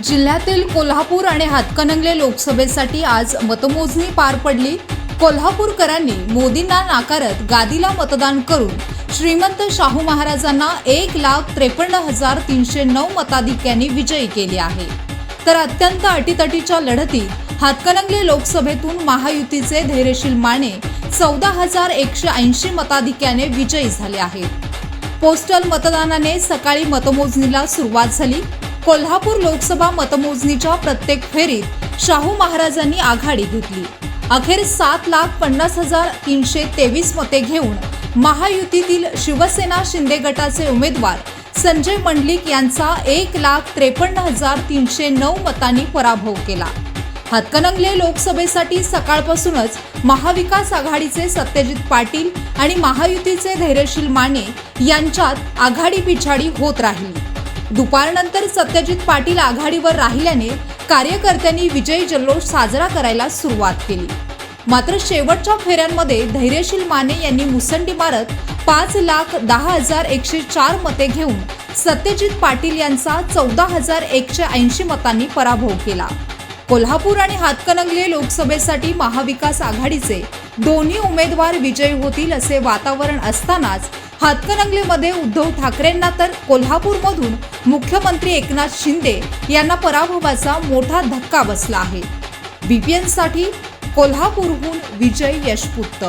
जिल्ह्यातील कोल्हापूर आणि हातकणंगले लोकसभेसाठी आज मतमोजणी पार पडली. कोल्हापूरकरांनी मोदींना नाकारत गादीला मतदान करून श्रीमंत शाहू महाराजांना एक लाख त्रेपन्न हजार तीनशे नऊ मताधिक्यांनी विजयी केले आहे. तर अत्यंत अटीतटीच्या लढतीत हातकणंगले लोकसभेतून महायुतीचे धैर्यशील माने चौदा हजार एकशे ऐंशी मताधिक्याने विजयी झाले आहेत. पोस्टल मतदानाने सकाळी मतमोजणीला सुरुवात झाली. कोल्हापूर लोकसभा मतमोजणीच्या प्रत्येक फेरीत शाहू महाराजांनी आघाडी घेतली अखेर सात लाख पन्नास हजार तीनशे तेवीस मते घेऊन महायुतीतील शिवसेना शिंदे गटाचे उमेदवार संजय मंडलिक यांचा एक लाख त्रेपन्न हजार तीनशे नऊ मतांनी पराभव केला. हातकणंगले लोकसभेसाठी सकाळपासूनच महाविकास आघाडीचे सत्यजित पाटील आणि महायुतीचे धैर्यशील माने यांच्यात आघाडी पिछाडी होत राहिली. दुपारनंतर सत्यजित पाटील आघाडीवर राहिल्याने कार्यकर्त्यांनी विजयी जल्लोष साजरा करायला सुरुवात केली. मात्र शेवटच्या फेऱ्यांमध्ये धैर्यशील माने यांनी मुसंडी मारत पाच लाख दहा हजार एकशे चार मते घेऊन सत्यजित पाटील यांचा चौदा हजार एकशे ऐंशी मतांनी पराभव केला. कोल्हापूर आणि हातकणंगले लोकसभेसाठी महाविकास आघाडीचे दोन्ही उमेदवार विजयी होतील असे वातावरण असतानाच हातकणंगलेमध्ये उद्धव ठाकरेंना तर कोल्हापूरमधून मुख्यमंत्री एकनाथ शिंदे यांना पराभवाचा मोठा धक्का बसला आहे. बीपीएनसाठी कोल्हापूरहून विजय यशपुत्त